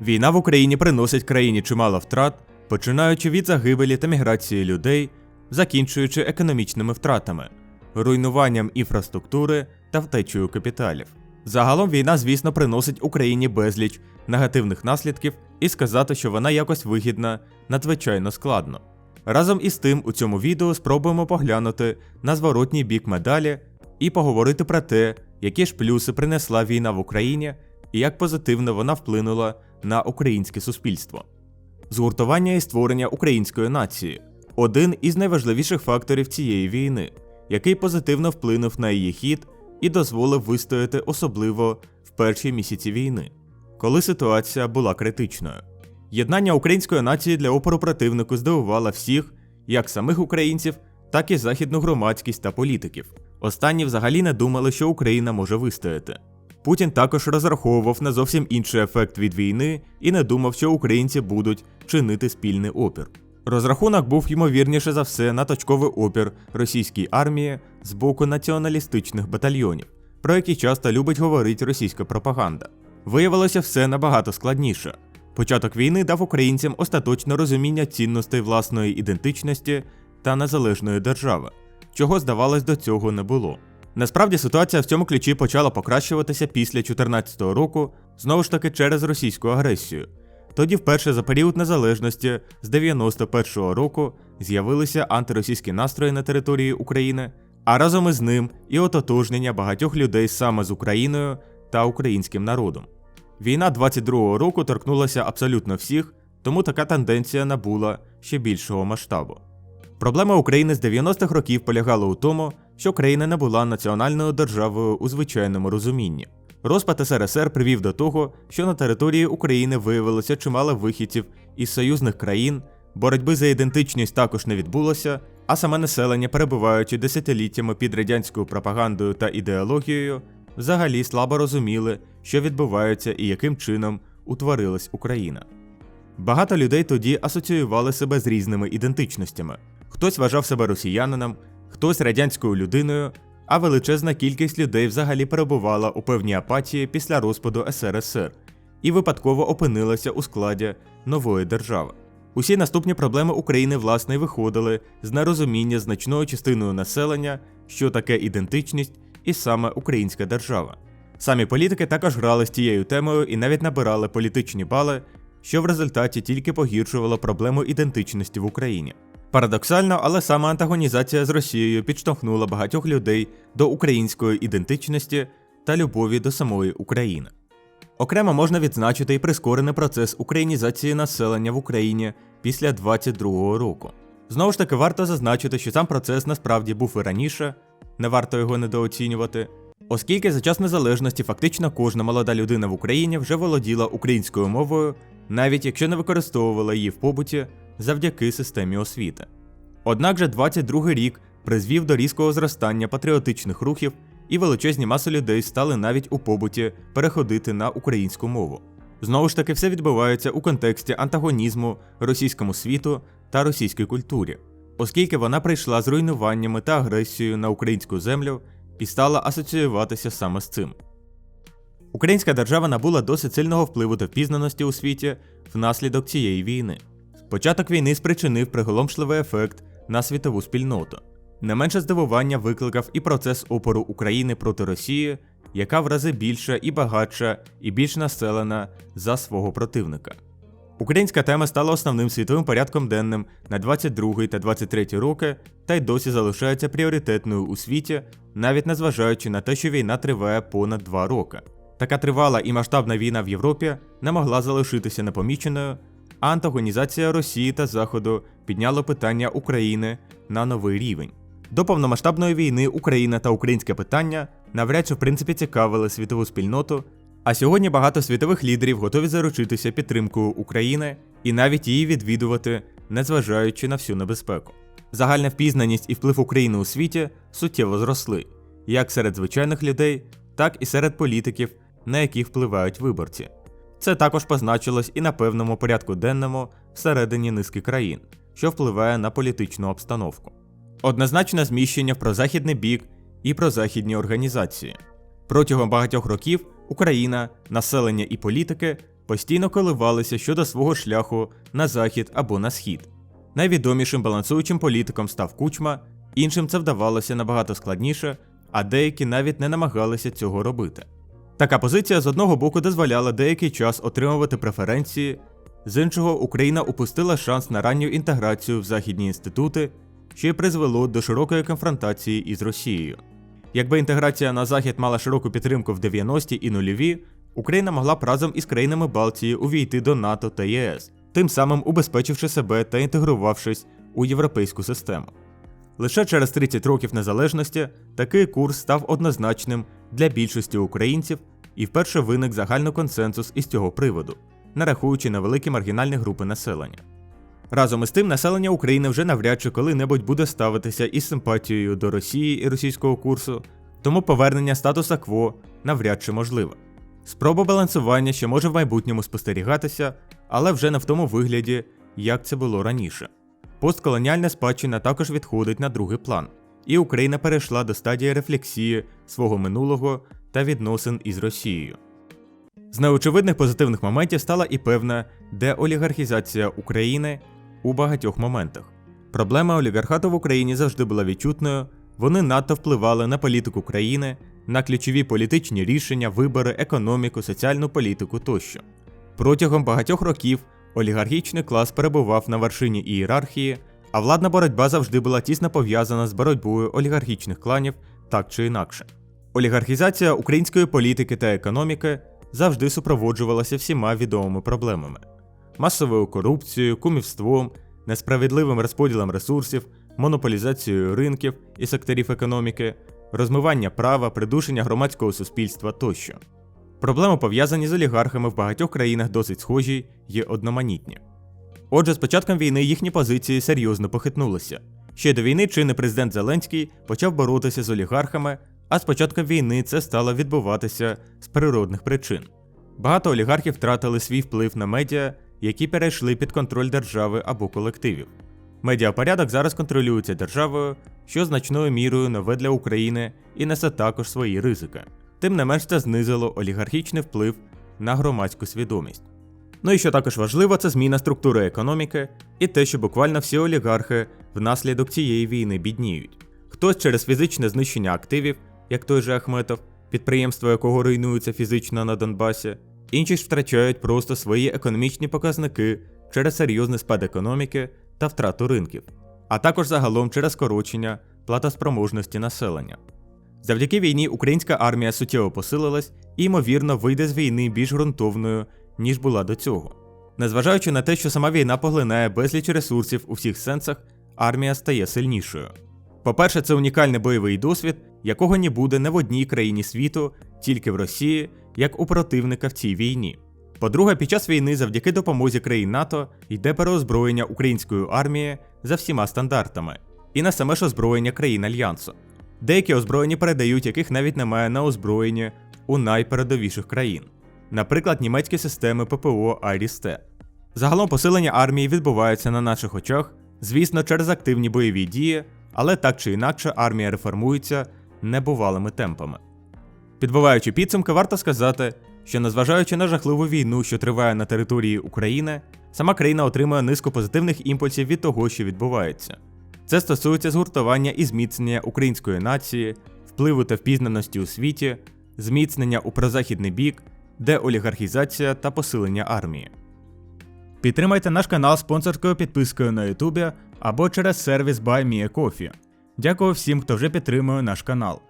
Війна в Україні приносить країні чимало втрат, починаючи від загибелі та міграції людей, закінчуючи економічними втратами, руйнуванням інфраструктури та втечею капіталів. Загалом війна, звісно, приносить Україні безліч негативних наслідків, і сказати, що вона якось вигідна, надзвичайно складно. Разом із тим, у цьому відео спробуємо поглянути на зворотній бік медалі і поговорити про те, які ж плюси принесла війна в Україні і як позитивно вона вплинула на українське суспільство. Згуртування і створення української нації один із найважливіших факторів цієї війни, який позитивно вплинув на її хід і дозволив вистояти особливо в перші місяці війни, коли ситуація була критичною. Єднання української нації для опору противнику здивувало всіх, як самих українців, так і західну громадськість та політиків. Останні взагалі не думали, що Україна може вистояти. Путін також розраховував на зовсім інший ефект від війни і не думав, що українці будуть чинити спільний опір. Розрахунок був ймовірніше за все на точковий опір російській армії з боку націоналістичних батальйонів, про які часто любить говорити російська пропаганда. Виявилося все набагато складніше. Початок війни дав українцям остаточне розуміння цінностей власної ідентичності та незалежної держави, чого, здавалось, до цього не було. Насправді ситуація в цьому ключі почала покращуватися після 2014 року, знову ж таки через російську агресію. Тоді, вперше за період незалежності з 91-го року з'явилися антиросійські настрої на території України, а разом із ним і ототожнення багатьох людей саме з Україною та українським народом. Війна 22-го року торкнулася абсолютно всіх, тому така тенденція набула ще більшого масштабу. Проблема України з 90-х років полягала у тому, що країна не була національною державою у звичайному розумінні. Розпад СРСР привів до того, що на території України виявилося чимало вихідців із союзних країн, боротьби за ідентичність також не відбулося, а саме населення, перебуваючи десятиліттями під радянською пропагандою та ідеологією, взагалі слабо розуміли, що відбувається і яким чином утворилась Україна. Багато людей тоді асоціювали себе з різними ідентичностями. Хтось вважав себе росіянином, хтось радянською людиною, а величезна кількість людей взагалі перебувала у певній апатії після розпаду СРСР і випадково опинилася у складі нової держави. Усі наступні проблеми України власне виходили з нерозуміння значною частиною населення, що таке ідентичність і саме українська держава. Самі політики також грали з тією темою і навіть набирали політичні бали, що в результаті тільки погіршувало проблему ідентичності в Україні. Парадоксально, але саме антагонізація з Росією підштовхнула багатьох людей до української ідентичності та любові до самої України. Окремо можна відзначити і прискорений процес українізації населення в Україні після 22-го року. Знову ж таки, варто зазначити, що сам процес насправді був і раніше, не варто його недооцінювати, оскільки за час незалежності фактично кожна молода людина в Україні вже володіла українською мовою, навіть якщо не використовувала її в побуті завдяки системі освіти. Однак же 22-й рік призвів до різкого зростання патріотичних рухів, і величезні маси людей стали навіть у побуті переходити на українську мову. Знову ж таки, все відбувається у контексті антагонізму російському світу та російській культурі, оскільки вона прийшла з руйнуваннями та агресією на українську землю і стала асоціюватися саме з цим. Українська держава набула досить сильного впливу та впізнаності у світі внаслідок цієї війни. Початок війни спричинив приголомшливий ефект на світову спільноту. Не менше здивування викликав і процес опору України проти Росії, яка в рази більша і багатша, і більш населена за свого противника. Українська тема стала основним світовим порядком денним на 22 та 23 роки, та й досі залишається пріоритетною у світі, навіть незважаючи на те, що війна триває понад 2 роки. Така тривала і масштабна війна в Європі не могла залишитися непоміченою, антагонізація Росії та Заходу підняла питання України на новий рівень. До повномасштабної війни Україна та українське питання навряд чи в принципі цікавили світову спільноту. А сьогодні багато світових лідерів готові заручитися підтримкою України і навіть її відвідувати, незважаючи на всю небезпеку. Загальна впізнаність і вплив України у світі суттєво зросли, як серед звичайних людей, так і серед політиків, на яких впливають виборці. Це також позначилось і на певному порядку денному всередині низки країн, що впливає на політичну обстановку. Однозначне зміщення в прозахідний бік і прозахідні організації. Протягом багатьох років Україна, населення і політики постійно коливалися щодо свого шляху на захід або на схід. Найвідомішим балансуючим політиком став Кучма, іншим це вдавалося набагато складніше, а деякі навіть не намагалися цього робити. Така позиція з одного боку дозволяла деякий час отримувати преференції, з іншого Україна упустила шанс на ранню інтеграцію в західні інститути, що й призвело до широкої конфронтації із Росією. Якби інтеграція на захід мала широку підтримку в 90-ті і нульові, Україна могла б разом із країнами Балтії увійти до НАТО та ЄС, тим самим убезпечивши себе та інтегрувавшись у європейську систему. Лише через 30 років незалежності такий курс став однозначним для більшості українців і вперше виник загальний консенсус із цього приводу, нарахуючи на великі маргінальні групи населення. Разом із тим, населення України вже навряд чи коли-небудь буде ставитися із симпатією до Росії і російського курсу, тому повернення статуса кво навряд чи можливе. Спроба балансування ще може в майбутньому спостерігатися, але вже не в тому вигляді, як це було раніше. Постколоніальна спадщина також відходить на другий план, і Україна перейшла до стадії рефлексії свого минулого та відносин із Росією. З неочевидних позитивних моментів стала і певна деолігархізація України у багатьох моментах. Проблема олігархату в Україні завжди була відчутною, вони надто впливали на політику країни, на ключові політичні рішення, вибори, економіку, соціальну політику тощо. Протягом багатьох років олігархічний клас перебував на вершині ієрархії, а владна боротьба завжди була тісно пов'язана з боротьбою олігархічних кланів так чи інакше. Олігархізація української політики та економіки завжди супроводжувалася всіма відомими проблемами: масовою корупцією, кумівством, несправедливим розподілом ресурсів, монополізацією ринків і секторів економіки, розмивання права, придушення громадського суспільства тощо. Проблеми, пов'язані з олігархами в багатьох країнах досить схожі є одноманітні. Отже, з початком війни їхні позиції серйозно похитнулися. Ще до війни чинний президент Зеленський почав боротися з олігархами, а з початком війни це стало відбуватися з природних причин. Багато олігархів втратили свій вплив на медіа, які перейшли під контроль держави або колективів. Медіапорядок зараз контролюється державою, що значною мірою нове для України і несе також свої ризики. Тим не менш це знизило олігархічний вплив на громадську свідомість. Ну і що також важливо, це зміна структури економіки і те, що буквально всі олігархи внаслідок цієї війни бідніють. Хтось через фізичне знищення активів, як той же Ахметов, підприємство якого руйнується фізично на Донбасі, інші ж втрачають просто свої економічні показники через серйозний спад економіки та втрату ринків, а також загалом через скорочення платоспроможності населення. Завдяки війні українська армія суттєво посилилась і, ймовірно, вийде з війни більш ґрунтовною, ніж була до цього. Незважаючи на те, що сама війна поглинає безліч ресурсів у всіх сенсах, армія стає сильнішою. По-перше, це унікальний бойовий досвід, якого не буде не в одній країні світу, тільки в Росії, як у противника в цій війні. По-друге, під час війни, завдяки допомозі країн НАТО, йде переозброєння української армії за всіма стандартами, і на саме ж озброєння країн Альянсу. Деякі озброєння передають, яких навіть немає на озброєнні у найпередовіших країн, наприклад, німецькі системи ППО Айріс-Т. Загалом посилення армії відбувається на наших очах, звісно, через активні бойові дії, але так чи інакше армія реформується небувалими темпами. Підбиваючи підсумки, варто сказати, що незважаючи на жахливу війну, що триває на території України, сама країна отримує низку позитивних імпульсів від того, що відбувається. Це стосується згуртування і зміцнення української нації, впливу та впізнаності у світі, зміцнення у прозахідний бік, деолігархізація та посилення армії. Підтримайте наш канал спонсорською підпискою на Ютубі або через сервіс BuyMeACoffee. Дякую всім, хто вже підтримує наш канал.